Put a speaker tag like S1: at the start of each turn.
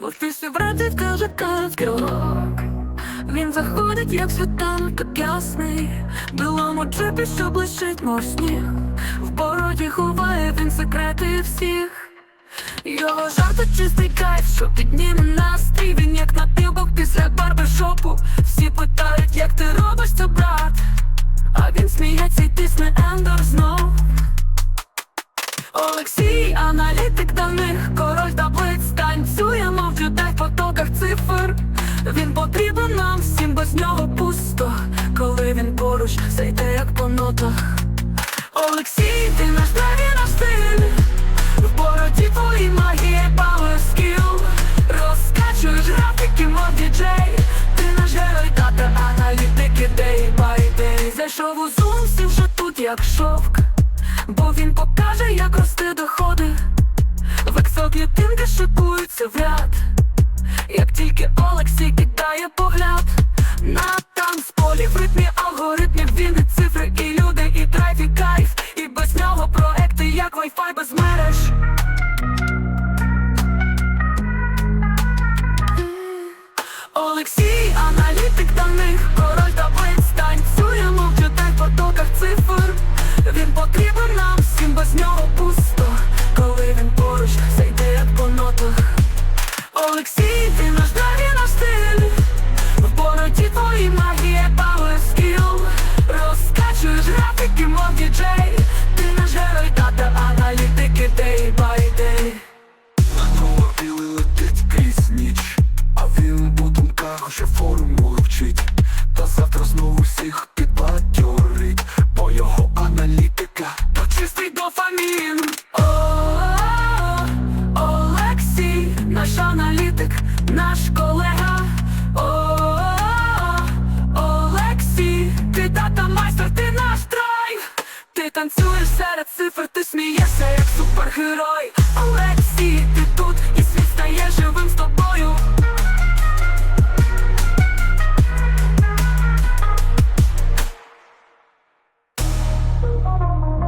S1: В офісі вранці каже короткий Він заходить, як світанок, ясний. Білому джипі, що блищить, мов сніг. В бороді ховає він секрети всіх. Його жарти чистий кайф, що підніме настрій. Він як на тибок після барбершопу Всі питають, як ти робиш це, брат? А він сміється і тисне ендор знов. Олексій, аналітик даних, король нього пусто Коли він поруч, все йде як по нотах. Олексій, ти наш драйв наш стиль В бороді твої магія, power skill. Розкачуєш графіки, мов діджей Ти наш герой, дата, аналітик, ідей, бай дей Зайшов у зум, всі вже тут як шовк. Бо він покаже, як рости доходи. В Excel клітинки шикуються в ряд. Як тільки Олексій кидає погляд На танцполі в ритмі алгоритмів він і цифри, і люди, і драйв, і кайф. І без нього проекти, як Wi-Fi без мереж. Олексій,
S2: думках уже формулу. Та завтра знову всіх підбадьорить, бо його аналітика
S1: То чистий дофамін. О, Олексій, наш аналітик, наш колега. О, Олексій, ти дата майстер, ти наш драйв. Ти танцюєш серед цифр, ти смієшся як супергерой. Олексій, Thank you.